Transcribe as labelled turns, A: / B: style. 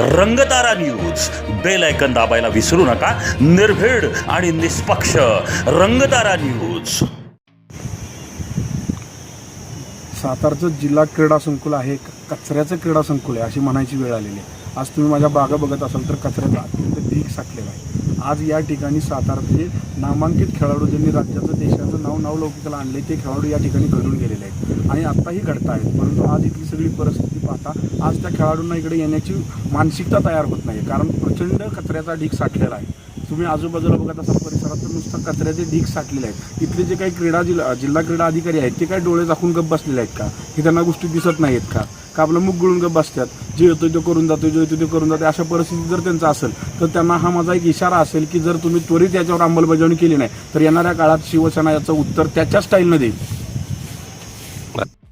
A: Rangtara news bell ऐकन दाबायला विसरू नका. निर्भीड आणि निष्पक्ष रंगतारा न्यूज
B: सातारचं जिल्हा क्रीडा संकुल आहे. कचऱ्याचं क्रीडा संकुल आहे अशी म्हणायची वेळ आलेली आहे. आज तुम्ही माझ्या बागा बघत असाल तर कचऱ्याचा अत्यंत ढीक साठलेला आहे. आज या ठिकाणी सातारचे नामांकित खेळाडू ज्यांनी राज्याचं देशाचं नाव नावलौकिकाला आणले ते खेळाडू या ठिकाणी घडून गेलेले आहेत. आणि आत्ताही घडत आहेत परंतु आज इथली सगळी परिस्थिती पाहता आज त्या खेळाडूंना इकडे येण्याची मानसिकता तयार होत नाही कारण प्रचंड कचऱ्याचा ढीक साठलेला आहे. तुम्ही आजूबाजूला बघत असाल परिसरात तर नुसतं कचऱ्याचे ढीक साठलेले आहेत. इथले जे काही क्रीडा जिल्हा जिल्हा क्रीडा अधिकारी आहेत ते काय डोळे दाखवून गप्प बसलेले आहेत का? की त्यांना गोष्टी दिसत नाही आहेत का? का आपलं मुख गुळून गप्प बसतात? जे येतो ते करून जातो जे येतो ते करून जाते अशा परिस्थितीत जर त्यांचं असेल तर त्यांना हा माझा एक इशारा असेल की जर तुम्ही त्वरित याच्यावर अंमलबजावणी केली नाही तर येणाऱ्या काळात शिवसेना याचं उत्तर त्याच्या स्टाईलनं देईल. Bye.